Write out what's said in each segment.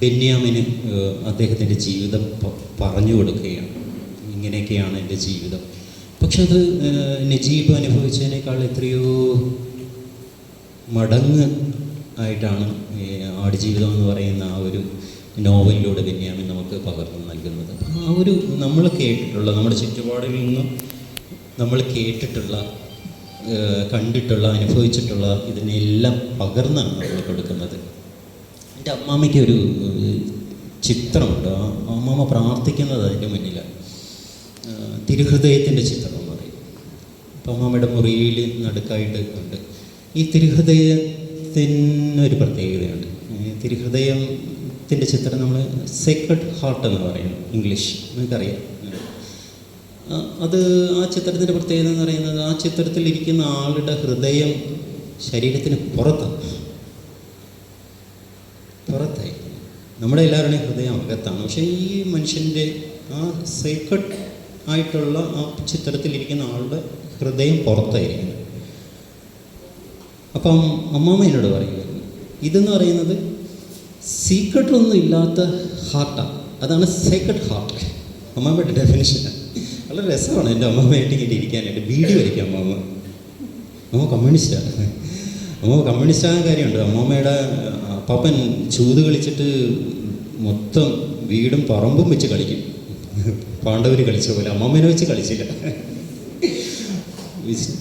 ബെന്യാമിന് അദ്ദേഹത്തിന്റെ ജീവിതം പറഞ്ഞു കൊടുക്കുകയാണ്. ഇങ്ങനെയൊക്കെയാണ് എന്റെ ജീവിതം. പക്ഷെ അത് നജീബ് അനുഭവിച്ചതിനേക്കാൾ എത്രയോ മടങ്ങ് ആയിട്ടാണ് ആടുജീവിതം എന്ന് പറയുന്ന ആ ഒരു നോവലിലൂടെ ബെന്യാമിൻ നമുക്ക് പകർന്നു നൽകുന്നത്. ആ ഒരു നമ്മൾ കേട്ടിട്ടുള്ള നമ്മുടെ ചുറ്റുപാടിൽ നിന്നും നമ്മൾ കേട്ടിട്ടുള്ള കണ്ടിട്ടുള്ള അനുഭവിച്ചിട്ടുള്ള ഇതിനെല്ലാം പകർന്നാണ് നമ്മൾ കൊടുക്കുന്നത്. എന്റെ അമ്മാമ്മയ്ക്ക് ഒരു ചിത്രമുണ്ട്. അമ്മാമ്മ പ്രാർത്ഥിക്കുന്നത് അതിന്റെ ഏഹ്, തിരുഹൃദയത്തിന്റെ ചിത്രം എന്ന് പറയും. അപ്പം അമ്മാമ്മയുടെ മുറിയിൽ നടുക്കായിട്ട് ഉണ്ട്. ഈ തിരുഹൃദയത്തിനൊരു പ്രത്യേകതയുണ്ട്. തിരുഹൃദയത്തിന്റെ ചിത്രം നമ്മൾ സേക്രഡ് ഹാർട്ട് എന്ന് പറയും ഇംഗ്ലീഷ്. നിങ്ങൾക്കറിയാം. അത് ആ ചിത്രത്തിന്റെ പ്രത്യേകത എന്ന് പറയുന്നത് ആ ചിത്രത്തിൽ ഇരിക്കുന്ന ആളുടെ ഹൃദയം ശരീരത്തിന് പുറത്താണ് നമ്മുടെ എല്ലാവരുടെയും ഹൃദയം അകത്താണ്. പക്ഷേ ഈ മനുഷ്യന്റെ ആ സീക്രട്ട് ആയിട്ടുള്ള ആ ചിത്രത്തിലിരിക്കുന്ന ആളുടെ ഹൃദയം പുറത്തായിരിക്കും അപ്പം അമ്മാമ്മ എന്നോട് പറയുമായിരുന്നു ഇതെന്ന് പറയുന്നത് സീക്രട്ട് ഒന്നും ഇല്ലാത്ത ഹാർട്ടാണ് അതാണ് സീക്രട്ട് ഹാർട്ട് അമ്മാമ്മയുടെ ഡെഫിനേഷനാണ് വളരെ രസമാണ് എന്റെ അമ്മാമ്മയായിട്ട് ഇങ്ങനെ ഇരിക്കാനായിട്ട്. വീഡിയോ ആയിരിക്കും അമ്മാമ്മ അമ്മ കമ്മ്യൂണിസ്റ്റാണ് അമ്മ കമ്മ്യൂണിസ്റ്റായ കാര്യമുണ്ട്. അമ്മമ്മയുടെ അപ്പാപ്പൻ ചൂത് കളിച്ചിട്ട് മൊത്തം വീടും പറമ്പും വെച്ച് കളിക്കും. പാണ്ഡവർ കളിച്ച പോലെ അമ്മമ്മേനെ വെച്ച് കളിച്ചില്ല.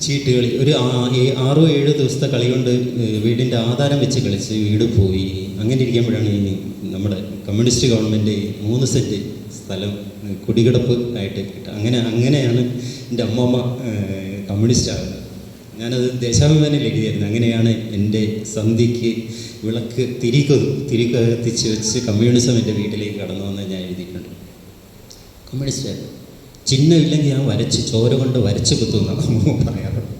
ചീട്ട് കളി ഒരു ആറോ ഏഴോ ദിവസത്തെ കളി കൊണ്ട് വീടിന്റെ ആധാരം വെച്ച് കളിച്ച് വീട് പോയി. അങ്ങനെ ഇരിക്കുമ്പോഴാണ് ഇനി നമ്മുടെ കമ്മ്യൂണിസ്റ്റ് ഗവൺമെന്റ് മൂന്ന് സെന്റ് സ്ഥലം കുടികിടപ്പ് ആയിട്ട് കിട്ടുക. അങ്ങനെ അങ്ങനെയാണ് എന്റെ അമ്മമ്മ കമ്മ്യൂണിസ്റ്റ് ആകുന്നത് ഞാനത് ദേശാഭിമാനിൽ എഴുതിയായിരുന്നു അങ്ങനെയാണ് എന്റെ സന്ധിക്ക് വിളക്ക് തിരിക തിരികെ കത്തിച്ച് വെച്ച് കമ്മ്യൂണിസം എന്റെ വീട്ടിലേക്ക് കടന്നു വന്ന് ഞാൻ എഴുതിയിട്ടുണ്ട്. കമ്മ്യൂണിസ്റ്റ് ചിഹ്നം ഇല്ലെങ്കിൽ ഞാൻ വരച്ച് ചോര കൊണ്ട് വരച്ച് കുത്തുമെന്നാണ് അമ്മ പറയാറുള്ളത്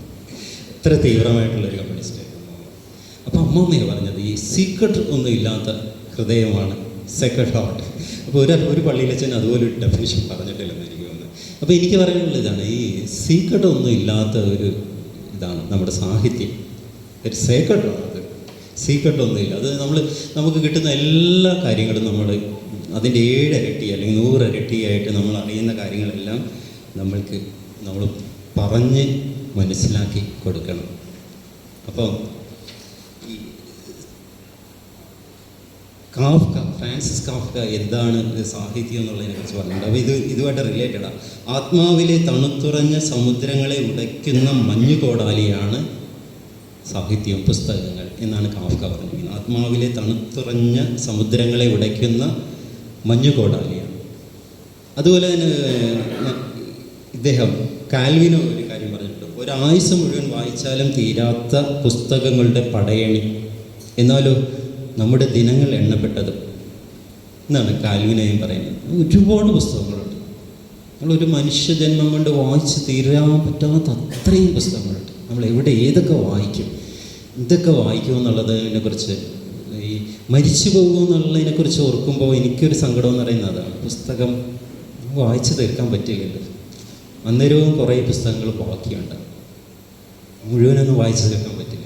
ഇത്ര തീവ്രമായിട്ടുള്ളൊരു കമ്മ്യൂണിസ്റ്റ് അപ്പോൾ അമ്മമ്മയാണ് പറഞ്ഞത് ഈ സീക്രട്ട് ഒന്നും ഇല്ലാത്ത ഹൃദയമാണ് സെക്രട്ട് ഹാർട്ട് അപ്പോൾ ഒരു ഒരു പള്ളിയിലച്ഛൻ അതുപോലെ ഒരു ഡെഫിനേഷൻ പറഞ്ഞിട്ടില്ലെന്ന് എനിക്ക് തോന്നുന്നു. അപ്പോൾ എനിക്ക് പറയാനുള്ളതാണ് ഈ സീക്രട്ട് ഒന്നും ഇല്ലാത്ത ഒരു നമ്മുടെ സാഹിത്യം. ഒരു സേക്രട്ടാണ് അത്. സീക്രട്ട് ഒന്നുമില്ല. അത് നമ്മൾ നമുക്ക് കിട്ടുന്ന എല്ലാ കാര്യങ്ങളും നമ്മൾ അതിന്റെ ഏഴരട്ടി അല്ലെങ്കിൽ നൂറരട്ടിയായിട്ട് നമ്മൾ അറിയുന്ന കാര്യങ്ങളെല്ലാം നമ്മൾക്ക് നമ്മൾ പറഞ്ഞ് മനസ്സിലാക്കി കൊടുക്കണം. അപ്പം കാഫ്ക ഫ്രാൻസിസ് കാഫ്ക എന്താണ് സാഹിത്യം എന്നുള്ളതിനെ കുറിച്ച് പറഞ്ഞിട്ടുണ്ട്. അപ്പോൾ ഇത് ഇതുമായിട്ട് റിലേറ്റഡാണ് ആത്മാവിലെ തണുത്തുറഞ്ഞ സമുദ്രങ്ങളെ ഉടയ്ക്കുന്ന മഞ്ഞുകോടാലിയാണ് സാഹിത്യം പുസ്തകങ്ങൾ എന്നാണ് കാഫ്ക പറഞ്ഞിരിക്കുന്നത്. ആത്മാവിലെ തണുത്തുറഞ്ഞ സമുദ്രങ്ങളെ ഉടയ്ക്കുന്ന മഞ്ഞുകോടാലിയാണ് അതുപോലെ തന്നെ ഇദ്ദേഹം കാൽവിനോ ഒരു കാര്യം പറഞ്ഞിട്ടുണ്ട്. ഒരാഴ്ച മുഴുവൻ വായിച്ചാലും തീരാത്ത പുസ്തകങ്ങളുടെ പടയണി. എന്നാലോ നമ്മുടെ ദിനങ്ങൾ എണ്ണപ്പെട്ടതും. എന്നാണ് കാൽവിനയും പറയുന്നത്. ഒരുപാട് പുസ്തകങ്ങളുണ്ട്. നമ്മളൊരു മനുഷ്യജന്മം കൊണ്ട് വായിച്ച് തീരാൻ പറ്റാത്ത അത്രയും പുസ്തകങ്ങളുണ്ട്. നമ്മൾ എവിടെ ഏതൊക്കെ വായിക്കും? ഇതൊക്കെ വായിക്കും എന്നുള്ളതിനെക്കുറിച്ച് ഈ മരിച്ചു പോകുമെന്നുള്ളതിനെക്കുറിച്ച് ഓർക്കുമ്പോൾ എനിക്കൊരു സങ്കടം എന്ന് പറയുന്നത് അതാണ്. പുസ്തകം വായിച്ചു തീർക്കാൻ പറ്റില്ലല്ലോ. അന്നേരവും കുറേ പുസ്തകങ്ങൾ ബാക്കിയുണ്ട്. മുഴുവനൊന്നും വായിച്ചു തീർക്കാൻ പറ്റില്ല.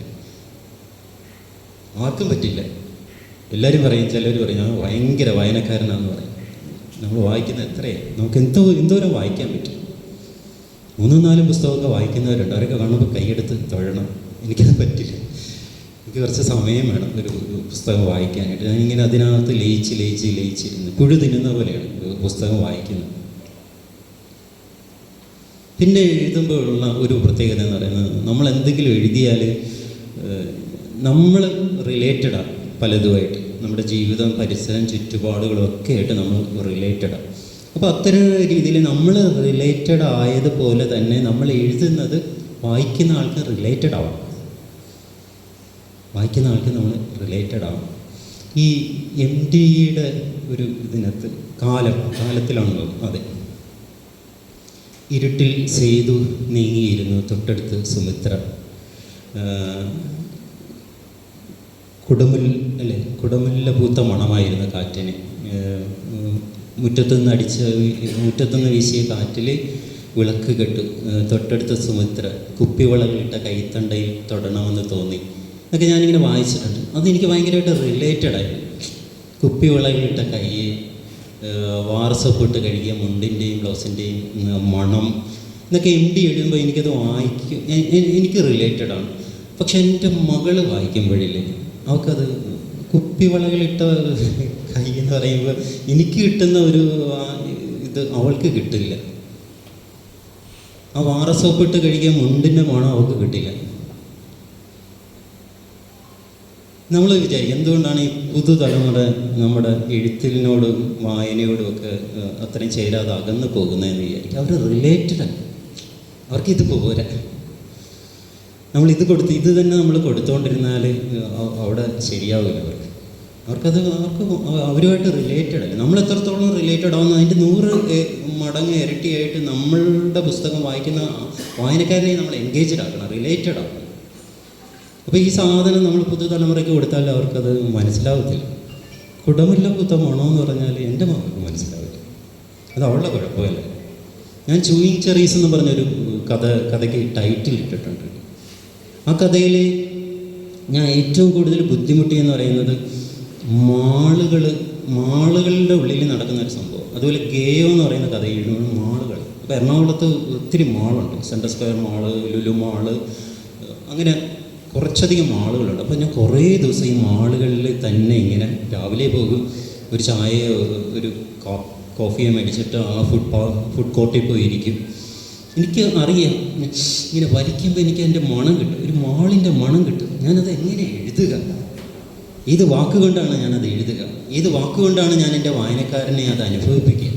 ആർക്കും പറ്റില്ല. എല്ലാവരും പറയും ചിലർ പറയും ഞാൻ ഭയങ്കര വായനക്കാരനാണെന്ന് പറയും. നമ്മൾ വായിക്കുന്ന എത്രയാണ് നമുക്ക് എന്തോ എന്തോരം വായിക്കാൻ പറ്റും? മൂന്നും നാലും പുസ്തകമൊക്കെ വായിക്കുന്നവരുണ്ട്. അവരൊക്കെ കാണുമ്പോൾ കൈയെടുത്ത് തൊഴണം. എനിക്കത് പറ്റില്ല. എനിക്ക് കുറച്ച് സമയം വേണം ഒരു പുസ്തകം വായിക്കാനായിട്ട്. ഞാനിങ്ങനെ അതിനകത്ത് ലയിച്ച് ലയിച്ച് ലയിച്ചിരുന്നു പുഴു തിന്നുന്ന പോലെയാണ് പുസ്തകം വായിക്കുന്നത്. പിന്നെ എഴുതുമ്പോഴുള്ള ഒരു പ്രത്യേകത എന്ന് പറയുന്നത് നമ്മൾ എന്തെങ്കിലും എഴുതിയാൽ നമ്മൾ റിലേറ്റഡാണ് പലതുമായിട്ട്. നമ്മുടെ ജീവിതം പരിസരം ചുറ്റുപാടുകളും ഒക്കെ ആയിട്ട് നമ്മൾ റിലേറ്റഡാണ് അപ്പോൾ അത്തരം രീതിയിൽ നമ്മൾ റിലേറ്റഡ് ആയതുപോലെ തന്നെ നമ്മൾ എഴുതുന്നത് വായിക്കുന്ന ആൾക്ക് റിലേറ്റഡ് ആവണം. വായിക്കുന്ന ആൾക്ക് നമ്മൾ റിലേറ്റഡ് ആവണം. ഈ എം ഡിയുടെ ഒരു ഇതിനകത്ത് കാലം കാലത്തിലാണല്ലോ അതെ. ഇരുട്ടിൽ സേതു നീങ്ങിയിരുന്നു തൊട്ടടുത്ത് സുമിത്ര. കുടമുൽ അല്ലേ? കുടമുല്ല പൂത്ത മണമായിരുന്നു കാറ്റിന്. മുറ്റത്തുനിന്ന് അടിച്ച മുറ്റത്തുനിന്ന് വീശിയ കാറ്റിൽ വിളക്ക് കെട്ടു. തൊട്ടടുത്ത സുമിത്ര കുപ്പിവളകളിട്ട കൈത്തണ്ടയിൽ തൊടണമെന്ന് തോന്നി. എന്നൊക്കെ ഞാനിങ്ങനെ വായിച്ചിട്ടുണ്ട്. അതെനിക്ക് ഭയങ്കരമായിട്ട് റിലേറ്റഡായി കുപ്പിവളകളിട്ട കൈയെ കൈ വാറസൊപ്പിട്ട് കഴുകിയ മുണ്ടിന്റെയും ബ്ലൗസിന്റെയും മണം എന്നൊക്കെ എം ഡി എഴുതുമ്പോൾ എനിക്കത് വായിക്കും. എനിക്ക് റിലേറ്റഡാണ് പക്ഷെ എന്റെ മകൾ വായിക്കുമ്പോഴില്ലേ അവൾക്കത് കുപ്പിവളകളിട്ട കൈ എന്ന് പറയുമ്പോൾ എനിക്ക് കിട്ടുന്ന ഒരു ഇത് അവൾക്ക് കിട്ടില്ല. ആ വാറ സോപ്പിട്ട് കഴിക്കാൻ മുണ്ടിന്റെ മണം അവൾക്ക് കിട്ടില്ല. നമ്മൾ വിചാരിക്കും എന്തുകൊണ്ടാണ് ഈ പുതുതലമുറ നമ്മുടെ എഴുത്തിനോടും വായനയോടും ഒക്കെ അത്രയും ചേരാതെ അകന്ന് പോകുന്നതെന്ന് വിചാരിക്കും. അവർ റിലേറ്റഡാണ് അവർക്കിത് പോരാ. നമ്മൾ ഇത് കൊടുത്ത് ഇത് തന്നെ നമ്മൾ കൊടുത്തുകൊണ്ടിരുന്നാൽ അവിടെ ശരിയാവില്ല അവർക്ക്. അവർക്കത് അവർക്ക് അവരുമായിട്ട് റിലേറ്റഡ് അല്ല. നമ്മൾ എത്രത്തോളം റിലേറ്റഡ് ആവുന്നു അതിന്റെ നൂറ് മടങ്ങ് ഇരട്ടിയായിട്ട് നമ്മളുടെ പുസ്തകം വായിക്കുന്ന വായനക്കാരനെ നമ്മൾ എൻഗേജ്ഡ് ആക്കണം റിലേറ്റഡ് ആക്കണം. അപ്പോൾ ഈ സാധനം നമ്മൾ പുതുതലമുറയ്ക്ക് കൊടുത്താൽ അവർക്കത് മനസ്സിലാവത്തില്ല. കുടമില്ല കുത്തമാണോ എന്ന് പറഞ്ഞാൽ എന്റെ മക്കൾക്ക് മനസ്സിലാവില്ല അത് അവളുടെ കുഴപ്പമല്ല. ഞാൻ ചൂയിങ് ചെറീസ് എന്ന് പറഞ്ഞൊരു കഥ കഥയ്ക്ക് ടൈറ്റിൽ ഇട്ടിട്ടുണ്ട്. ആ കഥയിൽ ഞാൻ ഏറ്റവും കൂടുതൽ ബുദ്ധിമുട്ടി എന്ന് പറയുന്നത് മാളുകൾ മാളുകളുടെ ഉള്ളിൽ നടക്കുന്ന ഒരു സംഭവം. അതുപോലെ ഗേയോ എന്ന് പറയുന്ന കഥ എഴുതുന്നത് മാളുകൾ. ഇപ്പോൾ എറണാകുളത്ത് ഒത്തിരി മാളുണ്ട്. Central Square Mall Lulu mall അങ്ങനെ കുറച്ചധികം മാളുകളുണ്ട്. അപ്പോൾ ഞാൻ കുറേ ദിവസം ഈ മാളുകളിൽ തന്നെ ഇങ്ങനെ രാവിലെ പോകും. ഒരു ചായയോ ഒരു കോഫിയോ മേടിച്ചിട്ട് ആ ഫുഡ് ഫുഡ് കോർട്ടിൽ പോയി ഇരിക്കും എനിക്ക് അറിയാം. ഇങ്ങനെ വരയ്ക്കുമ്പോൾ എനിക്ക് എന്റെ മണം കിട്ടും. ഒരു മാളിന്റെ മണം കിട്ടും. ഞാനത് എങ്ങനെ എഴുതുക? ഏത് വാക്കുകൊണ്ടാണ് ഞാനത് എഴുതുക? ഏത് വാക്കുകൊണ്ടാണ് ഞാൻ എന്റെ വായനക്കാരനെ അത് അനുഭവിപ്പിക്കുക?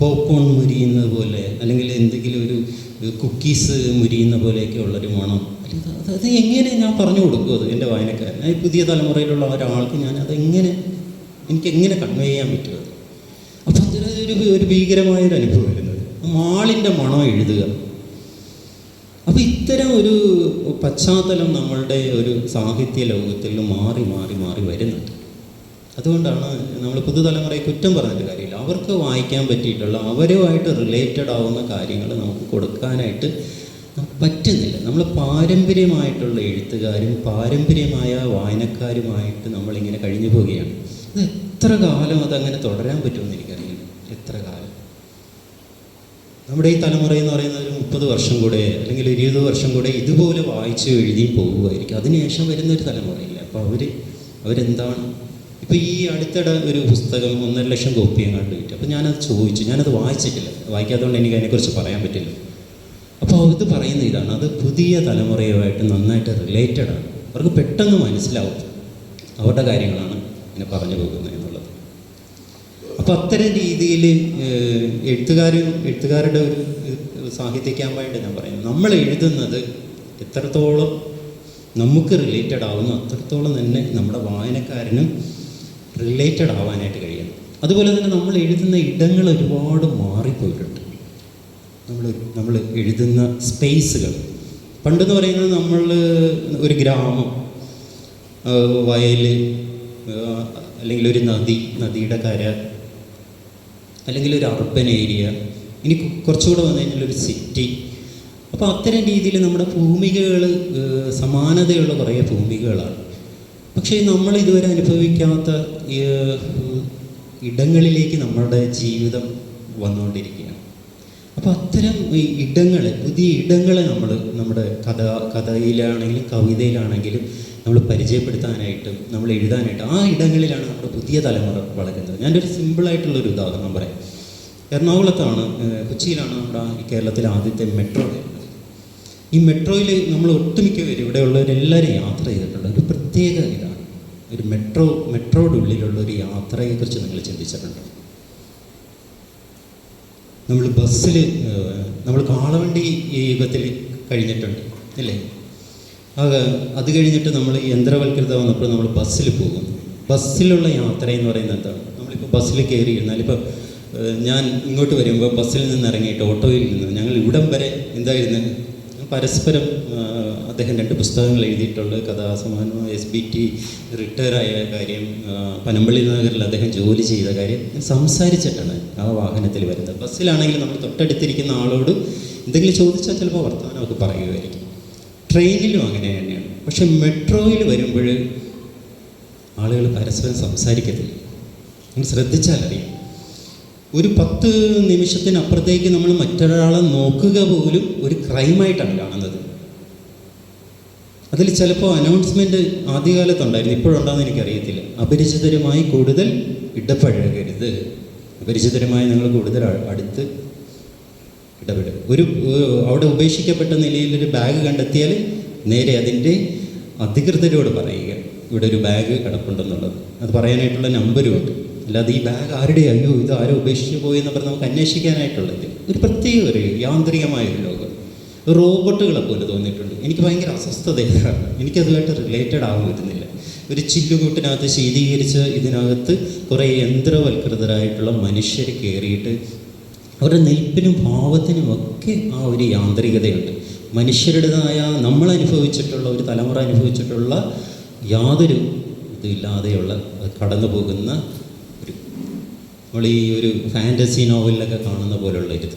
പോപ്കോൺ മുരിയുന്നത് പോലെ അല്ലെങ്കിൽ എന്തെങ്കിലും ഒരു കുക്കീസ് മുരിയുന്ന പോലെയൊക്കെ ഉള്ളൊരു മണം. അത് എങ്ങനെ ഞാൻ പറഞ്ഞു കൊടുക്കും അത് എന്റെ വായനക്കാരൻ ഈ പുതിയ തലമുറയിലുള്ള ഒരാൾക്ക് ഞാൻ അതെങ്ങനെ എനിക്ക് എങ്ങനെ കൺവേ ചെയ്യാൻ പറ്റും അത്? അപ്പം അതൊരു ഒരു ഭീകരമായൊരു അനുഭവം വരുന്നത് മാളിന്റെ മണം എഴുതുക. അപ്പോൾ ഇത്തരം ഒരു പശ്ചാത്തലം നമ്മളുടെ ഒരു സാഹിത്യ ലോകത്തിൽ മാറി മാറി മാറി വരുന്നുണ്ട്. അതുകൊണ്ടാണ് നമ്മൾ പുതുതലമുറയെ കുറ്റം പറഞ്ഞിട്ട് കാര്യമില്ല. അവർക്ക് വായിക്കാൻ പറ്റിയിട്ടുള്ള അവരുമായിട്ട് റിലേറ്റഡ് ആവുന്ന കാര്യങ്ങൾ നമുക്ക് കൊടുക്കാനായിട്ട് പറ്റുന്നില്ല. നമ്മൾ പാരമ്പര്യമായിട്ടുള്ള എഴുത്തുകാരും പാരമ്പര്യമായ വായനക്കാരുമായിട്ട് നമ്മളിങ്ങനെ കഴിഞ്ഞു പോവുകയാണ് അത് എത്ര കാലം അതങ്ങനെ തുടരാൻ പറ്റുമെന്ന് എനിക്കറിയില്ല. എത്ര കാലം? നമ്മുടെ ഈ തലമുറ എന്ന് പറയുന്നത് ഒരു മുപ്പത് വർഷം കൂടെ അല്ലെങ്കിൽ ഒരു ഇരുപത് വർഷം കൂടെ ഇതുപോലെ വായിച്ച് എഴുതി പോകുമായിരിക്കും അതിനുശേഷം വരുന്ന ഒരു തലമുറയില്ല. അപ്പോൾ അവർ അവരെന്താണ്? ഇപ്പോൾ ഈ അടുത്തിടെ ഒരു പുസ്തകം ഒന്നര ലക്ഷം കോപ്പി എങ്ങാണ്ട് കിട്ടി. അപ്പോൾ ഞാനത് ചോദിച്ചു. ഞാനത് വായിച്ചിട്ടില്ല. വായിക്കാത്തതുകൊണ്ട് എനിക്ക് അതിനെക്കുറിച്ച് പറയാൻ പറ്റില്ല. അപ്പോൾ ഇത് പറയുന്ന ഇതാണ്. അത് പുതിയ തലമുറയുമായിട്ട് നന്നായിട്ട് റിലേറ്റഡ് ആണ്. അവർക്ക് പെട്ടെന്ന് മനസ്സിലാവും അവരുടെ കാര്യങ്ങളാണ് ഇങ്ങനെ പറഞ്ഞു പോകുന്നത്. അപ്പോൾ അത്തരം രീതിയിൽ എഴുത്തുകാരും എഴുത്തുകാരുടെ ഒരു സാഹിത്യ ക്യാമ്പായിട്ട് ഞാൻ പറയുന്നത് നമ്മൾ എഴുതുന്നത് എത്രത്തോളം നമുക്ക് റിലേറ്റഡ് ആവുന്നു അത്രത്തോളം തന്നെ നമ്മുടെ വായനക്കാരനും റിലേറ്റഡ് ആവാനായിട്ട് കഴിയണം അതുപോലെ തന്നെ നമ്മൾ എഴുതുന്ന ഇടങ്ങൾ ഒരുപാട് മാറിപ്പോയിട്ടുണ്ട്. നമ്മൾ നമ്മൾ എഴുതുന്ന സ്പേസുകൾ പണ്ടെന്ന് പറയുന്നത് നമ്മൾ ഒരു ഗ്രാമം വയൽ അല്ലെങ്കിൽ ഒരു നദി നദിയുടെ കര അല്ലെങ്കിൽ ഒരു അർബൻ ഏരിയ ഇനി കുറച്ചുകൂടെ വന്നു കഴിഞ്ഞാൽ ഒരു സിറ്റി അപ്പോൾ അത്തരം രീതിയിൽ നമ്മുടെ ഭൂമികകൾ സമാനതയുള്ള കുറേ ഭൂമികകളാണ് പക്ഷേ നമ്മൾ ഇതുവരെ അനുഭവിക്കാത്ത ഇടങ്ങളിലേക്ക് നമ്മുടെ ജീവിതം വന്നുകൊണ്ടിരിക്കുകയാണ്. അപ്പോൾ അത്തരം ഇടങ്ങളെ പുതിയ ഇടങ്ങളെ നമ്മൾ നമ്മുടെ കഥ കഥയിലാണെങ്കിലും കവിതയിലാണെങ്കിലും നമ്മൾ പരിചയപ്പെടുത്താനായിട്ടും നമ്മൾ എഴുതാനായിട്ട് ആ ഇടങ്ങളിലാണ് നമ്മുടെ പുതിയ തലമുറ വളരുന്നത്. ഞാനൊരു സിമ്പിളായിട്ടുള്ളൊരു ഉദാഹരണം പറയാം. എറണാകുളത്താണ് കൊച്ചിയിലാണ് നമ്മുടെ ഈ കേരളത്തിലെ ആദ്യത്തെ മെട്രോ വരുന്നത് ഈ മെട്രോയിൽ നമ്മൾ ഒട്ടുമിക്ക പേര് ഇവിടെയുള്ളവരെല്ലാവരും യാത്ര ചെയ്തിട്ടുണ്ട്. ഒരു പ്രത്യേക ഇതാണ്. ഒരു മെട്രോ മെട്രോയുടെ ഉള്ളിലുള്ള ഒരു യാത്രയെക്കുറിച്ച് നിങ്ങൾ ചിന്തിച്ചിട്ടുണ്ട്. നമ്മൾ ബസ്സിൽ നമ്മൾ കാളവണ്ടി ഈ യുഗത്തിൽ കഴിഞ്ഞിട്ടുണ്ട് അല്ലേ? അത് അത് കഴിഞ്ഞിട്ട് നമ്മൾ യന്ത്രവൽകൃത വന്നപ്പോൾ നമ്മൾ ബസ്സിൽ പോകും. ബസ്സിലുള്ള യാത്ര എന്ന് പറയുന്നത് എന്താണ്? നമ്മളിപ്പോൾ ബസ്സിൽ കയറി ഇരുന്നാൽ ഇപ്പോൾ ഞാൻ ഇങ്ങോട്ട് വരുമ്പോൾ ബസ്സിൽ നിന്ന് ഇറങ്ങിയിട്ട് ഓട്ടോയിൽ നിന്ന് ഞങ്ങൾ ഇവിടം വരെ എന്തായിരുന്നു? പരസ്പരം അദ്ദേഹം രണ്ട് പുസ്തകങ്ങൾ എഴുതിയിട്ടുണ്ട്. കഥാസമാനം എസ് ബി ടി റിട്ടയറായ കാര്യം പനമ്പള്ളി നഗറിൽ അദ്ദേഹം ജോലി ചെയ്ത കാര്യം സംസാരിച്ചിട്ടാണ് ആ വാഹനത്തിൽ വരുന്നത്. ബസ്സിലാണെങ്കിൽ നമ്മൾ തൊട്ടടുത്തിരിക്കുന്ന ആളോട് എന്തെങ്കിലും ചോദിച്ചാൽ ചിലപ്പോൾ വർത്തമാനമൊക്കെ പറയുമായിരിക്കും. ട്രെയിനിലും അങ്ങനെ തന്നെയാണ്. പക്ഷെ മെട്രോയിൽ വരുമ്പോൾ ആളുകൾ പരസ്പരം സംസാരിക്കത്തില്ല. നിങ്ങൾ ശ്രദ്ധിച്ചാൽ അറിയാം. ഒരു പത്ത് നിമിഷത്തിനപ്പുറത്തേക്ക് നമ്മൾ മറ്റൊരാളെ നോക്കുക പോലും ഒരു ക്രൈമായിട്ടാണ് കാണുന്നത്. അതിൽ ചിലപ്പോൾ അനൗൺസ്മെന്റ് ആദ്യകാലത്തുണ്ടായിരുന്നു ഇപ്പോഴുണ്ടോയെന്ന് എനിക്കറിയത്തില്ല. അപരിചിതരുമായി കൂടുതൽ ഇടപഴകരുത്. അപരിചിതരുമായി നിങ്ങൾ കൂടുതൽ അടുത്ത് ഇടപെടും. ഒരു അവിടെ ഉപേക്ഷിക്കപ്പെട്ട നിലയിൽ ഒരു ബാഗ് കണ്ടെത്തിയാൽ നേരെ അതിന്റെ അധികൃതരോട് പറയുക ഇവിടെ ഒരു ബാഗ് കിടപ്പുണ്ടെന്നുള്ളത്. അത് പറയാനായിട്ടുള്ള നമ്പരും ഉണ്ട്. അല്ലാതെ ഈ ബാഗ് ആരുടെ? അയ്യോ ഇത് ആരോ ഉപേക്ഷിച്ച് പോയി എന്ന് പറഞ്ഞ് നമുക്ക് അന്വേഷിക്കാനായിട്ടുള്ളത് ഒരു പ്രത്യേക ഒരു യാന്ത്രികമായ ഒരു ലോകം. റോബോട്ടുകളെ പോലെ തോന്നിയിട്ടുണ്ട്. എനിക്ക് ഭയങ്കര അസ്വസ്ഥതയാണ്. എനിക്കതുമായിട്ട് റിലേറ്റഡ് ആകാൻ പറ്റുന്നില്ല ഒരു ചില്ലുകൂട്ടിനകത്ത് ശീതീകരിച്ച് ഇതിനകത്ത് കുറേ യന്ത്രവൽകൃതരായിട്ടുള്ള മനുഷ്യർ കയറിയിട്ട് അവരുടെ നിൽപ്പിനും ഭാവത്തിനും ഒക്കെ ആ ഒരു യാന്ത്രികതയുണ്ട്. മനുഷ്യരുടേതായ നമ്മൾ അനുഭവിച്ചിട്ടുള്ള ഒരു തലമുറ അനുഭവിച്ചിട്ടുള്ള യാതൊരു ഇതില്ലാതെയുള്ള കടന്നു പോകുന്ന ഒരു നമ്മൾ ഈ ഒരു ഫാന്റസി നോവലിലൊക്കെ കാണുന്ന പോലുള്ള ഇത്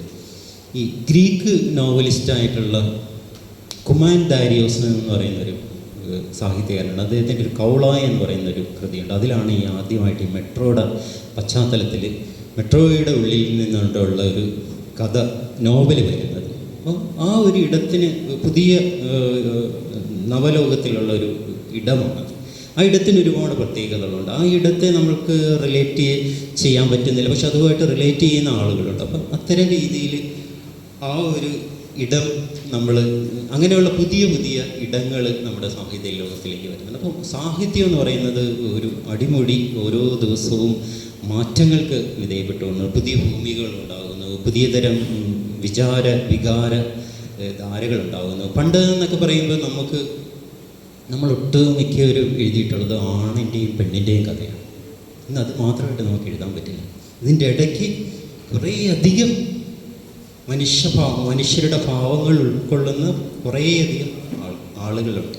ഈ ഗ്രീക്ക് നോവലിസ്റ്റായിട്ടുള്ള കുമാൻ ഡാരിയോസ് എന്ന് പറയുന്നൊരു സാഹിത്യകാരനുണ്ട്. സാഹിത്യകാരനാണ് അദ്ദേഹത്തിന്റെ ഒരു കൗളായ എന്ന് പറയുന്ന ഒരു കൃതിയുണ്ട്. അതിലാണ് ഈ ആദ്യമായിട്ട് ഈ മെട്രോയുടെ പശ്ചാത്തലത്തിൽ മെട്രോയുടെ ഉള്ളിൽ നിന്നുകൊണ്ടുള്ള ഒരു കഥ നോവൽ വരുന്നത്. അപ്പം ആ ഒരു ഇടത്തിന് പുതിയ നവലോകത്തിലുള്ള ഒരു ഇടമാണ്. ആ ഇടത്തിന് ഒരുപാട് പ്രത്യേകതകളുണ്ട്. ആ ഇടത്തെ നമ്മൾക്ക് റിലേറ്റ് ചെയ്യാൻ പറ്റുന്നില്ല. പക്ഷെ അതുമായിട്ട് റിലേറ്റ് ചെയ്യുന്ന ആളുകളുണ്ട്. അപ്പം അത്തരം രീതിയിൽ ആ ഒരു ഇടം നമ്മൾ അങ്ങനെയുള്ള പുതിയ പുതിയ ഇടങ്ങൾ നമ്മുടെ സാഹിത്യ ലോകത്തിലേക്ക് വരുന്നുണ്ട്. അപ്പം സാഹിത്യം എന്ന് പറയുന്നത് ഒരു അടിമുടി ഓരോ ദിവസവും മാറ്റങ്ങൾക്ക് വിധേയപ്പെട്ടുകൊണ്ട് പുതിയ ഭൂമികൾ ഉണ്ടാകുന്നു പുതിയ തരം വിചാര വികാര ധാരകൾ ഉണ്ടാകുന്നു. പണ്ട് എന്നൊക്കെ പറയുമ്പോൾ നമുക്ക് നമ്മൾ ഒട്ടുമിക്കവരും എഴുതിയിട്ടുള്ളത് ആണിന്റെയും പെണ്ണിന്റെയും കഥയാണ്. ഇന്ന് അത് മാത്രമായിട്ട് നമുക്ക് എഴുതാൻ പറ്റില്ല. ഇതിന്റെ ഇടയ്ക്ക് കുറേയധികം മനുഷ്യഭാവം മനുഷ്യരുടെ ഭാവങ്ങൾ ഉൾക്കൊള്ളുന്ന കുറേയധികം ആളുകളുണ്ട്.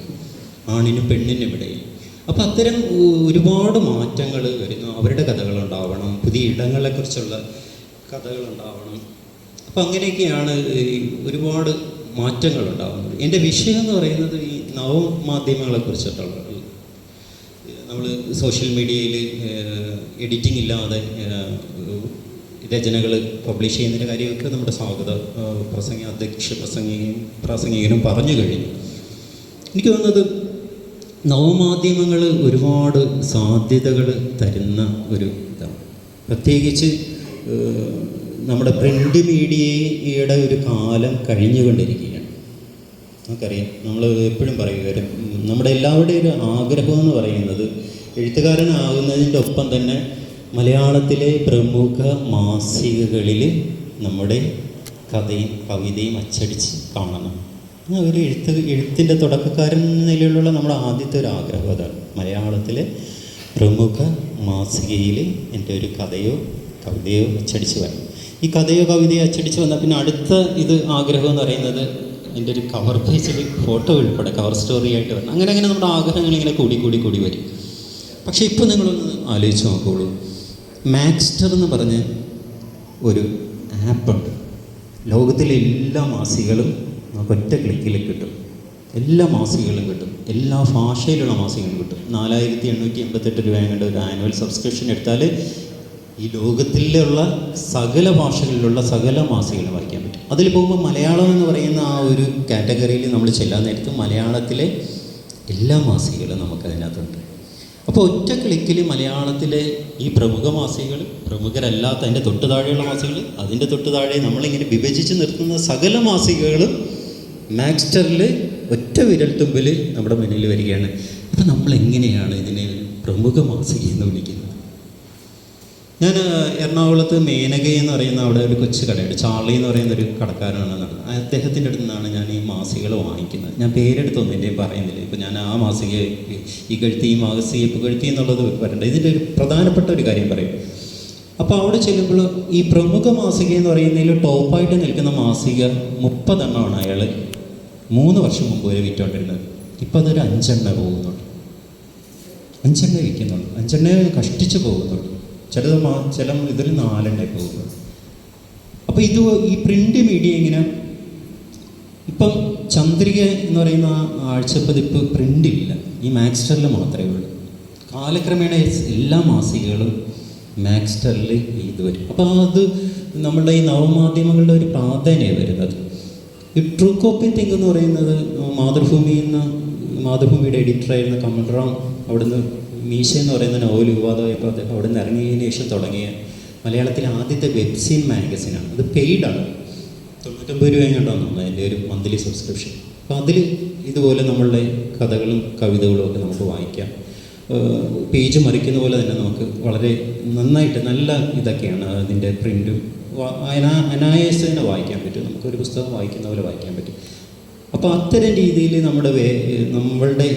ആണിനും പെണ്ണിനും ഇടയിൽ. അപ്പോൾ അത്തരം ഒരുപാട് മാറ്റങ്ങൾ വരുന്നു. അവരുടെ കഥകളുണ്ടാവണം പുതിയ ഇടങ്ങളെക്കുറിച്ചുള്ള കഥകളുണ്ടാവണം. അപ്പം അങ്ങനെയൊക്കെയാണ് ഒരുപാട് മാറ്റങ്ങൾ ഉണ്ടാകുന്നത് എന്റെ വിഷയം എന്ന് പറയുന്നത് ഈ നവമാധ്യമങ്ങളെ കുറിച്ചിട്ടുള്ള നമ്മൾ സോഷ്യൽ മീഡിയയിൽ എഡിറ്റിംഗ് ഇല്ലാതെ രചനകൾ പബ്ലിഷ് ചെയ്യുന്നതിന്റെ കാര്യമൊക്കെ നമ്മുടെ സ്വാഗത പ്രസംഗ അധ്യക്ഷ പ്രസംഗിയും പ്രാസംഗികനും പറഞ്ഞു കഴിഞ്ഞു. എനിക്ക് തോന്നുന്നത് നവമാധ്യമങ്ങൾ ഒരുപാട് സാധ്യതകൾ തരുന്ന ഒരു ഇതാണ്. പ്രത്യേകിച്ച് നമ്മുടെ പ്രിന്റ് മീഡിയയുടെ ഒരു കാലം കഴിഞ്ഞുകൊണ്ടിരിക്കുകയാണ്. നമുക്കറിയാം നമ്മൾ എപ്പോഴും പറയുക നമ്മുടെ എല്ലാവരുടെയും ഒരു ആഗ്രഹം എന്ന് പറയുന്നത് എഴുത്തുകാരനാകുന്നതിന്റെ ഒപ്പം തന്നെ മലയാളത്തിലെ പ്രമുഖ മാസികകളിൽ നമ്മുടെ കഥയും കവിതയും അച്ചടിച്ച് കാണണം. ഒരു എഴുത്ത് എഴുത്തിന്റെ തുടക്കക്കാരൻ നിലയിലുള്ള നമ്മുടെ ആദ്യത്തെ ഒരു ആഗ്രഹം അതാണ്. മലയാളത്തിലെ പ്രമുഖ മാസികയിൽ എന്റെ ഒരു കഥയോ കവിതയോ അച്ചടിച്ച് വരണം. ഈ കഥയോ കവിതയോ അച്ചടിച്ച് വന്നാൽ പിന്നെ അടുത്ത ഇത് ആഗ്രഹം എന്ന് പറയുന്നത് എന്റെ ഒരു കവർ പേജിൽ ഫോട്ടോ ഉൾപ്പെടെ കവർ സ്റ്റോറി ആയിട്ട് വരണം. അങ്ങനെ അങ്ങനെ നമ്മുടെ ആഗ്രഹങ്ങൾ ഇങ്ങനെ കൂടി കൂടി കൂടി വരും. പക്ഷേ ഇപ്പോൾ നിങ്ങളൊന്ന് ആലോചിച്ച് നോക്കുകയുള്ളൂ മാക്സ്റ്റർ എന്ന് പറഞ്ഞ് ഒരു ആപ്പുണ്ട് ലോകത്തിലെ എല്ലാ മാസികകളും നമുക്ക് ഒറ്റ ക്ലിക്കിൽ കിട്ടും. എല്ലാ മാസികകളും കിട്ടും. എല്ലാ ഭാഷയിലുള്ള മാസികകളും കിട്ടും. നാലായിരത്തി എണ്ണൂറ്റി എൺപത്തെട്ട് രൂപ കണ്ട് ഒരു ആനുവൽ സബ്സ്ക്രിപ്ഷൻ എടുത്താൽ ഈ ലോകത്തിലുള്ള സകല ഭാഷകളിലുള്ള സകല മാസികകൾ വായിക്കാൻ പറ്റും. അതിൽ പോകുമ്പോൾ മലയാളം എന്ന് പറയുന്ന ആ ഒരു കാറ്റഗറിയിൽ നമ്മൾ ചെല്ലാൻ നേരത്ത് മലയാളത്തിലെ എല്ലാ മാസികകളും നമുക്കതിനകത്തുണ്ട്. അപ്പോൾ ഒറ്റ ക്ലിക്കിൽ മലയാളത്തിലെ ഈ പ്രമുഖ മാസികകൾ പ്രമുഖരല്ലാത്ത അതിന്റെ തൊട്ട് താഴെയുള്ള മാസികകൾ അതിന്റെ തൊട്ട് താഴെ നമ്മളിങ്ങനെ വിഭജിച്ച് നിർത്തുന്ന സകല മാസികകളും മാക്സ്റ്ററിൽ ഒറ്റ വിരൽ തുമ്പിൽ നമ്മുടെ മുന്നിൽ വരികയാണ്. അപ്പം നമ്മൾ എങ്ങനെയാണ് ഇതിനെ പ്രമുഖ മാസിക എന്ന് വിളിക്കുന്നത്? ഞാൻ എറണാകുളത്ത് മേനക എന്ന് പറയുന്ന അവിടെ ഒരു കൊച്ചു കടയുണ്ട്. ചാർളി എന്ന് പറയുന്ന ഒരു കടക്കാരനാണ് നടന്നത് അദ്ദേഹത്തിന്റെ അടുത്ത് നിന്നാണ് ഞാൻ ഈ മാസികകൾ വാങ്ങിക്കുന്നത്. ഞാൻ പേരെടുത്തൊന്നും എന്റെയും പറയുന്നില്ല. ഇപ്പം ഞാൻ ആ മാസിക ഈ കഴുത്തി ഈ മാസിക ഇപ്പോൾ കഴുത്തി എന്നുള്ളത് വരണ്ട. ഇതിന്റെ ഒരു പ്രധാനപ്പെട്ട ഒരു കാര്യം പറയും. അപ്പോൾ അവിടെ ചെല്ലുമ്പോൾ ഈ പ്രമുഖ മാസിക എന്ന് പറയുന്നതിൽ ടോപ്പായിട്ട് നിൽക്കുന്ന മാസിക മുപ്പതെണ്ണമാണ് അയാൾ മൂന്ന് വർഷം മുമ്പ് വരെ വിറ്റുകൊണ്ടിരുന്നത് ഇപ്പം അതൊരു അഞ്ചെണ്ണ പോകുന്നുണ്ട്. അഞ്ചെണ്ണ വിൽക്കുന്നുണ്ട് അഞ്ചെണ്ണ കഷ്ടിച്ച് പോകുന്നുണ്ട് ചിലത് മാ ചില ഇതിൽ നാലെണ്ണ പോകുന്നുണ്ട് അപ്പോൾ ഇത് ഈ പ്രിന്റ് മീഡിയ ഇങ്ങനെ ഇപ്പം ചന്ദ്രിക എന്ന് പറയുന്ന ആഴ്ചപ്പതിപ്പ് പ്രിന്റ് ഇല്ല. ഈ മാക്സ്റ്ററിൽ മാത്രമേ ഉള്ളൂ. കാലക്രമേണ എല്ലാ മാസികകളും മാക്സ്റ്ററിൽ ഇത് വരും. അപ്പോൾ അത് നമ്മളുടെ ഈ നവമാധ്യമങ്ങളുടെ ഒരു പ്രാധാന്യമാണ് വരുന്നത്. ഈ ട്രൂ കോപ്പി തിങ്ക് എന്ന് പറയുന്നത് മാതൃഭൂമി എന്ന മാതൃഭൂമിയുടെ എഡിറ്ററായിരുന്ന കമൽറാം അവിടുന്ന് മീശ എന്ന് പറയുന്ന നോവൽ വിവാദമായപ്പോൾ അദ്ദേഹം അവിടെ നിന്ന് ഇറങ്ങിയതിന് ശേഷം തുടങ്ങിയ മലയാളത്തിലെ ആദ്യത്തെ വെബ്സീൻ മാഗസിനാണ് അത് പെയ്ഡാണ് തൊണ്ണൂറ്റൊമ്പത് രൂപ തോന്നുന്നു അതിന്റെ ഒരു മന്ത്ലി സബ്സ്ക്രിപ്ഷൻ അപ്പോൾ അതിൽ ഇതുപോലെ നമ്മളുടെ കഥകളും കവിതകളും ഒക്കെ നമുക്ക് വായിക്കാം. പേജ് മറിക്കുന്ന പോലെ തന്നെ നമുക്ക് വളരെ നന്നായിട്ട് നല്ല ഇതൊക്കെയാണ് അതിന്റെ പ്രിന്റും അനാ അനായാസേന വായിക്കാൻ പറ്റും. നമുക്കൊരു പുസ്തകം വായിക്കുന്ന പോലെ വായിക്കാൻ പറ്റും. അപ്പോൾ അത്തരം രീതിയിൽ നമ്മുടെ വേ നമ്മളുടെ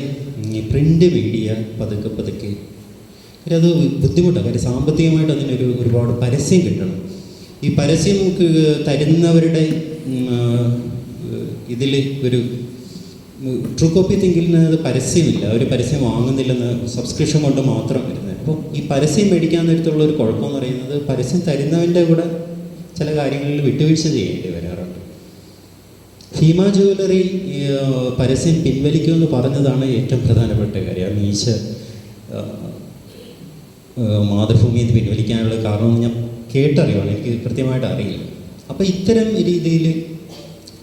പ്രിന്റ് മീഡിയ പതുക്കെ പതുക്കെ അത് ബുദ്ധിമുട്ടാണ് കാര്യം സാമ്പത്തികമായിട്ട് അതിനൊരു ഒരുപാട് പരസ്യം കിട്ടണം. ഈ പരസ്യം തരുന്നവരുടെ ഇതിൽ ഒരു ട്രൂ കോപ്പി തിങ്കിലിന് അത് പരസ്യമില്ല. അവർ പരസ്യം വാങ്ങുന്നില്ലെന്ന് സബ്സ്ക്രിപ്ഷൻ കൊണ്ട് മാത്രം വരുന്നത്. അപ്പോൾ ഈ പരസ്യം മേടിക്കാൻ നേരത്തുള്ള ഒരു കുഴപ്പമെന്ന് പറയുന്നത് പരസ്യം തരുന്നവന്റെ കൂടെ ചില കാര്യങ്ങളിൽ വിട്ടുവീഴ്ച ചെയ്യേണ്ടി വരാറുണ്ട്. ഭീമ ജുവലറി പരസ്യം പിൻവലിക്കുമെന്ന് പറഞ്ഞതാണ് ഏറ്റവും പ്രധാനപ്പെട്ട കാര്യം. മീശ മാതൃഭൂമിയിൽ നിന്ന് പിൻവലിക്കാനുള്ള കാരണമെന്ന് ഞാൻ കേട്ടറിവാണ് എനിക്ക് കൃത്യമായിട്ട് അറിയില്ല. അപ്പോൾ ഇത്തരം രീതിയിൽ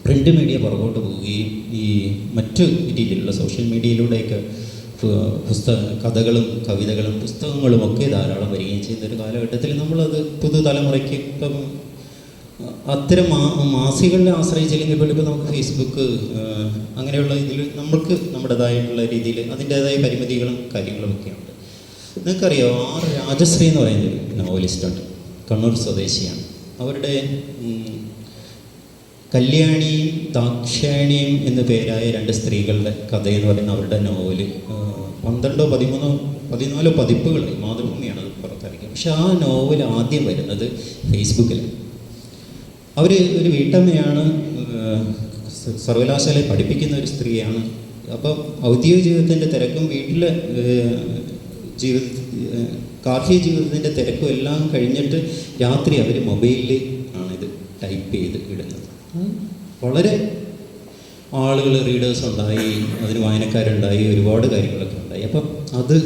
പ്രിന്റ് മീഡിയ പുറകോട്ട് പോവുകയും ഈ മറ്റ് രീതിയിലുള്ള സോഷ്യൽ മീഡിയയിലൂടെയൊക്കെ പുസ്തക കഥകളും കവിതകളും പുസ്തകങ്ങളും ഒക്കെ ധാരാളം വരികയും ചെയ്യുന്ന ഒരു കാലഘട്ടത്തിൽ നമ്മളത് പുതുതലമുറയ്ക്ക് ഇപ്പം അത്തരം മാ മാസികളെ ആശ്രയിച്ചില്ലെങ്കിൽ പോലും ഇപ്പോൾ നമുക്ക് ഫേസ്ബുക്ക് അങ്ങനെയുള്ള ഇതിൽ നമ്മൾക്ക് നമ്മുടേതായിട്ടുള്ള രീതിയിൽ അതിന്റേതായ പരിമിതികളും കാര്യങ്ങളും ഒക്കെ ഉണ്ട് നിങ്ങൾക്കറിയോ ആർ രാജശ്രീ എന്ന് പറയുന്ന ഒരു നോവലിസ്റ്റുണ്ട്. കണ്ണൂർ സ്വദേശിയാണ്. അവരുടെ കല്യാണിയും ദാക്ഷായണിയും എന്ന പേരായ രണ്ട് സ്ത്രീകളുടെ കഥ എന്ന് പറയുന്ന അവരുടെ നോവൽ പന്ത്രണ്ടോ പതിമൂന്നോ പതിനാലോ പതിപ്പുകളായി മാതൃഭൂമിയാണ് അത് പുറത്തിറക്കിയത്. പക്ഷെ ആ നോവൽ ആദ്യം വരുന്നത് ഫേസ്ബുക്കിലാണ് അവർ ഒരു വീട്ടമ്മയാണ് സർവകലാശാലയിൽ പഠിപ്പിക്കുന്ന ഒരു സ്ത്രീയാണ്. അപ്പം ഔദ്യോഗിക ജീവിതത്തിന്റെ തിരക്കും വീട്ടിലെ ജീവിത കാർഷിക ജീവിതത്തിന്റെ തിരക്കും എല്ലാം കഴിഞ്ഞിട്ട് രാത്രി അവർ മൊബൈലിൽ ആണിത് ടൈപ്പ് ചെയ്ത് ഇടുന്നത്. വളരെ ആളുകൾ റീഡേഴ്സ് ഉണ്ടായി അതിന് വായനക്കാരുണ്ടായി ഒരുപാട് കാര്യങ്ങളൊക്കെ ഉണ്ടായി. അപ്പം അത്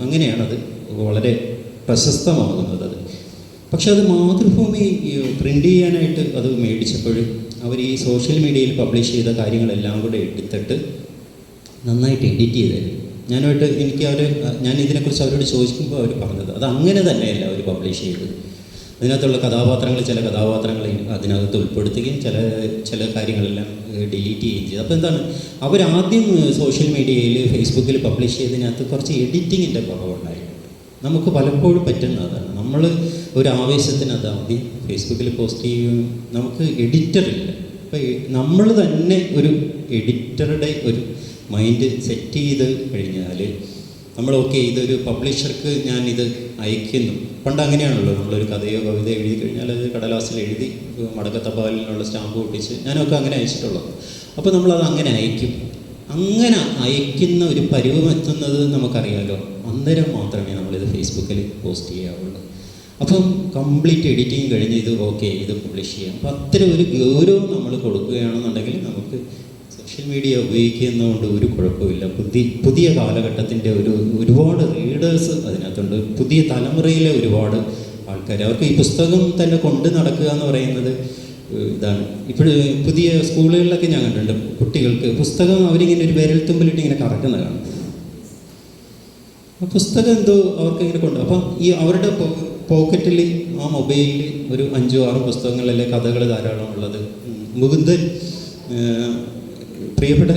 അങ്ങനെയാണത്. വളരെ പ്രശസ്തമാകുന്നത് അത്. പക്ഷെ അത് മാതൃഭൂമി പ്രിന്റ് ചെയ്യാനായിട്ട് അത് മേടിച്ചപ്പോഴും അവർ ഈ സോഷ്യൽ മീഡിയയിൽ പബ്ലിഷ് ചെയ്ത കാര്യങ്ങളെല്ലാം കൂടെ എടുത്തിട്ട് നന്നായിട്ട് എഡിറ്റ് ചെയ്തായിരുന്നു. ഞാനായിട്ട് എനിക്ക് അവർ ഞാൻ ഇതിനെക്കുറിച്ച് അവരോട് ചോദിക്കുമ്പോൾ അവർ പറഞ്ഞത്. അത് അങ്ങനെ തന്നെയല്ല അവർ പബ്ലിഷ് ചെയ്തത്. അതിനകത്തുള്ള കഥാപാത്രങ്ങൾ ചില കഥാപാത്രങ്ങൾ അതിനകത്ത് ഉൾപ്പെടുത്തുകയും ചില ചില കാര്യങ്ങളെല്ലാം ഡിലീറ്റ് ചെയ്യുകയും ചെയ്തു. അപ്പോൾ എന്താണ്? അവരാദ്യം സോഷ്യൽ മീഡിയയിൽ ഫേസ്ബുക്കിൽ പബ്ലിഷ് ചെയ്തതിനകത്ത് കുറച്ച് എഡിറ്റിങ്ങിന്റെ കുറവുണ്ടായിട്ടുണ്ട്. നമുക്ക് പലപ്പോഴും പറ്റുന്ന അതാണ്. നമ്മൾ ഒരു ആവേശത്തിന് ആദ്യം ഫേസ്ബുക്കിൽ പോസ്റ്റ് ചെയ്യും നമുക്ക് എഡിറ്ററില്ല അപ്പോൾ നമ്മൾ തന്നെ ഒരു എഡിറ്ററുടെ ഒരു മൈൻഡ് സെറ്റ് ചെയ്ത് കഴിഞ്ഞാൽ നമ്മൾ ഓക്കെ ഇതൊരു പബ്ലിഷർക്ക് ഞാൻ ഇത് അയക്കുന്നു. പണ്ട് അങ്ങനെയാണല്ലോ നമ്മളൊരു കഥയോ കവിതയോ എഴുതി കഴിഞ്ഞാൽ അത് കടലാസിൽ എഴുതി മടക്കത്തപ്പാലിനുള്ള സ്റ്റാമ്പ് ഒട്ടിച്ച് ഞാനൊക്കെ അങ്ങനെ അയച്ചിട്ടുള്ളത്. അപ്പോൾ നമ്മളത് അങ്ങനെ അയക്കും. അങ്ങനെ അയക്കുന്ന ഒരു പരുവമെത്തുന്നത് നമുക്കറിയാലോ. അന്നേരം മാത്രമേ നമ്മളിത് ഫേസ്ബുക്കിൽ പോസ്റ്റ് ചെയ്യാവുള്ളൂ. അപ്പം കംപ്ലീറ്റ് എഡിറ്റിംഗ് കഴിഞ്ഞ് ഇത് ഓക്കെ ഇത് പബ്ലിഷ് ചെയ്യാം. അപ്പം അത്തരം ഒരു ഗൗരവം നമ്മൾ കൊടുക്കുകയാണെന്നുണ്ടെങ്കിൽ നമുക്ക് സോഷ്യൽ മീഡിയ ഉപയോഗിക്കുന്നതുകൊണ്ട് ഒരു കുഴപ്പമില്ല. പുതിയ പുതിയ കാലഘട്ടത്തിന്റെ ഒരു ഒരുപാട് റീഡേഴ്സ് അതിനകത്തുണ്ട്. പുതിയ തലമുറയിലെ ഒരുപാട് ആൾക്കാർ അവർക്ക് ഈ പുസ്തകം തന്നെ കൊണ്ട് നടക്കുക എന്ന് പറയുന്നത് ഇതാണ്. ഇപ്പോഴും പുതിയ സ്കൂളുകളിലൊക്കെ ഞാൻ കണ്ടിട്ടുണ്ട് കുട്ടികൾക്ക് പുസ്തകം അവരിങ്ങനെ ഒരു വിരൽത്തുമ്പിലിട്ട് ഇങ്ങനെ കറക്കുന്ന കാണും പുസ്തകം എന്തോ അവർക്ക് ഇങ്ങനെ കൊണ്ട് അപ്പം ഈ അവരുടെ പോക്കറ്റിൽ ആ മൊബൈലിൽ ഒരു അഞ്ചോ ആറോ പുസ്തകങ്ങളിലെ കഥകൾ ധാരാളം ഉള്ളത്. മുകുന്ദൻ പ്രിയപ്പെട്ട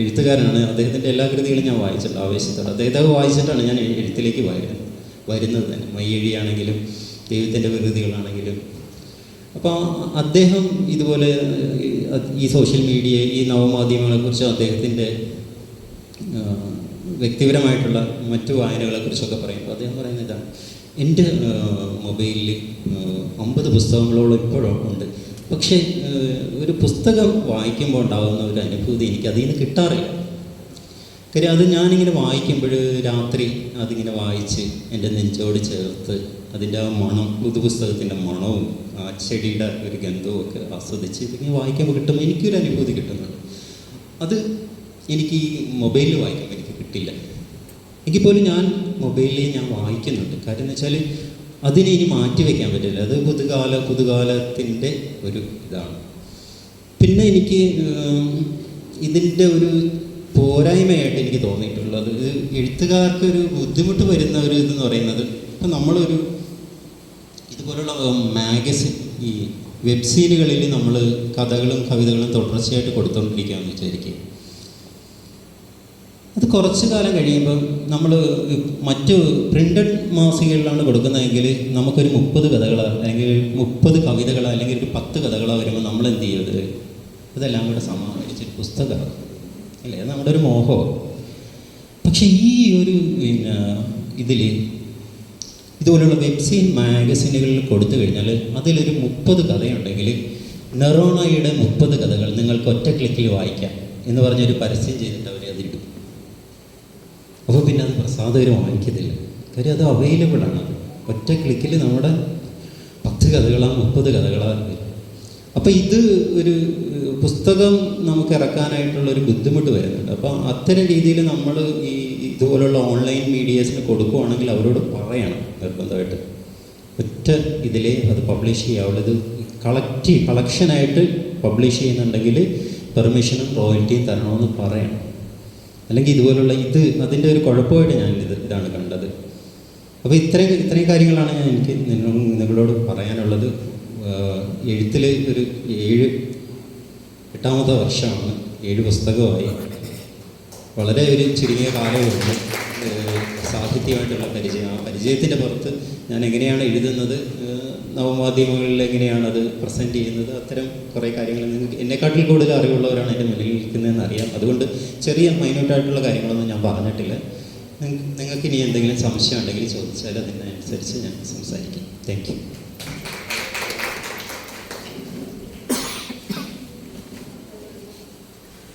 എഴുത്തുകാരനാണ്. അദ്ദേഹത്തിന്റെ എല്ലാ കൃതികളും ഞാൻ വായിച്ചിട്ടുണ്ട് ആവേശത്തോടെ. അദ്ദേഹത്തെ വായിച്ചിട്ടാണ് ഞാൻ എഴുത്തിലേക്ക് വരുന്നത് വരുന്നത് തന്നെ. മയ്യഴിയാണെങ്കിലും ദൈവത്തിന്റെ കൃതികളാണെങ്കിലും അപ്പോൾ അദ്ദേഹം ഇതുപോലെ ഈ സോഷ്യൽ മീഡിയ ഈ നവമാധ്യമങ്ങളെക്കുറിച്ച് അദ്ദേഹത്തിന്റെ വ്യക്തിപരമായിട്ടുള്ള മറ്റു വായനകളെക്കുറിച്ചൊക്കെ പറയുമ്പോൾ അദ്ദേഹം പറയുന്നത് ഇതാണ്. എന്റെ മൊബൈലിൽ അമ്പത് പുസ്തകങ്ങളോളം ഇപ്പോഴും ഉണ്ട്. പക്ഷേ ഒരു പുസ്തകം വായിക്കുമ്പോൾ ഉണ്ടാകുന്ന ഒരു അനുഭൂതി എനിക്ക് അതിൽ നിന്ന് കിട്ടാറില്ല. കാര്യം അത് ഞാനിങ്ങനെ വായിക്കുമ്പോൾ രാത്രി അതിങ്ങനെ വായിച്ച് എന്റെ നെഞ്ചോട് ചേർത്ത് അതിന്റെ ആ മണം പുതുപുസ്തകത്തിന്റെ മണവും ആ ചെടിയുടെ ഒരു ഗന്ധവും ഒക്കെ ആസ്വദിച്ച് ഇതിങ്ങനെ വായിക്കുമ്പോൾ കിട്ടുമ്പോൾ എനിക്കൊരു അനുഭൂതി കിട്ടുന്നുണ്ട് അത് എനിക്ക് ഈ മൊബൈലിൽ വായിക്കുമ്പോൾ എനിക്ക് കിട്ടും കിട്ടില്ല. എങ്കിൽ പോലും ഞാൻ മൊബൈലിൽ ഞാൻ വായിക്കുന്നുണ്ട്. കാര്യം എന്ന് വെച്ചാൽ അതിനെ ഇനി മാറ്റി വയ്ക്കാൻ പറ്റില്ല. അത് പുതുകാല പുതുകാലത്തിന്റെ ഒരു ഇതാണ്. പിന്നെ എനിക്ക് ഇതിന്റെ ഒരു പോരായ്മയായിട്ട് എനിക്ക് തോന്നിയിട്ടുള്ളത് ഇത് എഴുത്തുകാർക്ക് ഒരു ബുദ്ധിമുട്ട് വരുന്ന ഒരു ഇതെന്ന് പറയുന്നത് ഇപ്പം നമ്മളൊരു ഇതുപോലുള്ള മാഗസിൻ ഈ വെബ് സീനുകളിൽ നമ്മൾ കഥകളും കവിതകളും തുടർച്ചയായിട്ട് കൊടുത്തുകൊണ്ടിരിക്കുകയെന്ന് വിചാരിക്കുക. അത് കുറച്ച് കാലം കഴിയുമ്പം നമ്മൾ മറ്റ് പ്രിന്റഡ് മാസികകളിലാണ് കൊടുക്കുന്നതെങ്കിൽ നമുക്കൊരു മുപ്പത് കഥകളോ അല്ലെങ്കിൽ മുപ്പത് കവിതകളോ അല്ലെങ്കിൽ ഒരു പത്ത് കഥകളോ വരുമ്പോൾ നമ്മൾ എന്ത് ചെയ്യരുത് ഇതെല്ലാം കൂടെ സമാഹരിച്ച് പുസ്തകം. അല്ലേ? നമ്മുടെ ഒരു മോഹമാണ് പക്ഷെ ഈ ഒരു പിന്നെ ഇതിൽ ഇതുപോലുള്ള വെബ്സൈൻ മാഗസിനുകളിൽ കൊടുത്തു കഴിഞ്ഞാൽ അതിലൊരു മുപ്പത് കഥയുണ്ടെങ്കിൽ നെറോണയുടെ മുപ്പത് കഥകൾ നിങ്ങൾക്ക് ഒറ്റ ക്ലിക്കിൽ വായിക്കാം എന്ന് പറഞ്ഞൊരു പരസ്യം ചെയ്തിട്ട് അവർ അതിലിടും. അപ്പോൾ പിന്നെ അത് പ്രസാദകരം വാങ്ങിക്കത്തില്ല. കാര്യം അത് അവൈലബിൾ ആണ്. ഒറ്റ ക്ലിക്കിൽ നമ്മുടെ പത്ത് കഥകളാ മുപ്പത് കഥകളാ വരും. അപ്പോൾ ഇത് ഒരു പുസ്തകം നമുക്ക് ഇറക്കാനായിട്ടുള്ള ഒരു ബുദ്ധിമുട്ട് വരുന്നുണ്ട്. അപ്പോൾ അത്തരം രീതിയിൽ നമ്മൾ ഈ ഇതുപോലുള്ള ഓൺലൈൻ മീഡിയസിന് കൊടുക്കുവാണെങ്കിൽ അവരോട് പറയണം നിർബന്ധമായിട്ട്. ഒറ്റ ഇതിലേ അത് പബ്ലിഷ് ചെയ്യാവുള്ളൂ. ഇത് കളക്റ്റ് കളക്ഷനായിട്ട് പബ്ലിഷ് ചെയ്യുന്നുണ്ടെങ്കിൽ പെർമിഷനും റോയൽറ്റിയും തരണമെന്ന് പറയണം. അല്ലെങ്കിൽ ഇതുപോലുള്ള ഇത് അതിന്റെ ഒരു കുഴപ്പമായിട്ട് ഞാൻ ഇത് ഇതാണ് കണ്ടത്. അപ്പോൾ ഇത്രയും ഇത്രയും കാര്യങ്ങളാണ് ഞാൻ എനിക്ക് നിങ്ങളോട് പറയാനുള്ളത്. എഴുത്തിൽ ഒരു ഏഴ് എട്ടാമത്തെ വർഷമാണ്. ഏഴ് പുസ്തകമായി. വളരെ ഒരു ചുരുങ്ങിയ കാലമുണ്ട് സാഹിത്യമായിട്ടുള്ള പരിചയം. ആ പരിചയത്തിന്റെ പുറത്ത് ഞാൻ എങ്ങനെയാണ് എഴുതുന്നത് നവമാധ്യമങ്ങളിൽ എങ്ങനെയാണ് അത് പ്രസന്റ് ചെയ്യുന്നത്? അത്തരം കുറേ കാര്യങ്ങൾ നിങ്ങൾക്ക് എന്നെക്കാട്ടിൽ കൂടുതൽ അറിവുള്ളവരാണ് എന്റെ മുന്നിൽ നിൽക്കുന്നതെന്ന് അറിയാം. അതുകൊണ്ട് ചെറിയ മൈന്യൂട്ടായിട്ടുള്ള കാര്യങ്ങളൊന്നും ഞാൻ പറഞ്ഞിട്ടില്ല. നിങ്ങൾക്ക് ഇനി എന്തെങ്കിലും സംശയം ഉണ്ടെങ്കിൽ ചോദിച്ചാൽ അതിനനുസരിച്ച് ഞാൻ സംസാരിക്കും. താങ്ക്